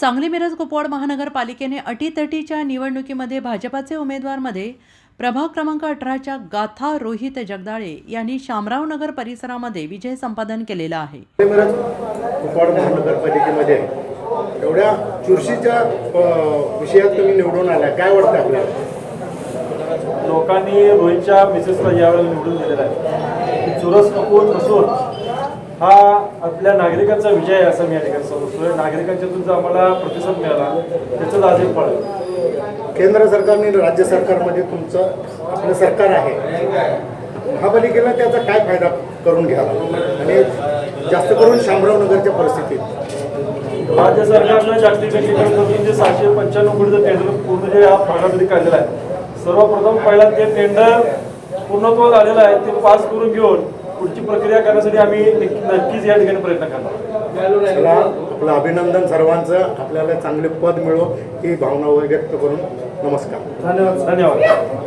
सांगली मिरज कुपवाड महानगरपालिकेने अटीतटीच्या निवडणुकीमध्ये भाजपाचे उमेदवारमध्ये प्रभाग क्रमांक अठराच्या गाथा रोहित जगदाळे यांनी शामराव नगर परिसरामध्ये विजय संपादन केलेला आहे. मिरज कुपवाड महानगरपालिकेमध्ये एवढ्या चुरशीच्या विषयात तुम्ही निवडून आल्या. काय वाटतं आपल्याला? लोकांनी रोहितच्या मिसेसला यावेळेला निवडून दिलेला आहे. की चुरस कपूर नसून हा आपल्या नागरिकांचा विजय आहे असं मी या ठिकाणी समजतोय. नागरिकांच्यातून जो आम्हाला प्रतिसाद मिळाला त्याचं आज एक फळ. केंद्र सरकारने राज्य सरकारमध्ये तुमचं आपलं सरकार आहे. महापालिकेला त्याचा काय फायदा करून घ्यावा? आणि जास्त करून शामराव नगरच्या परिस्थितीत. राज्य सरकारनं जागतिक बँकेकडे करून जे सहाशे पंच्याण्णव कोटीचं टेंडर पूर्ण जे या भागामध्ये काढलेलं आहे. सर्वप्रथम पहिला ते टेंडर पूर्णत्व झालेलं आहे ते पास करून घेऊन पुढची प्रक्रिया करण्यासाठी आम्ही नक्की- नक्कीच या ठिकाणी प्रयत्न करणार. आपलं अभिनंदन सर्वांचं. आपल्याला चांगले पद मिळो ही भावना व्यक्त करून नमस्कार. धन्यवाद. धन्यवाद.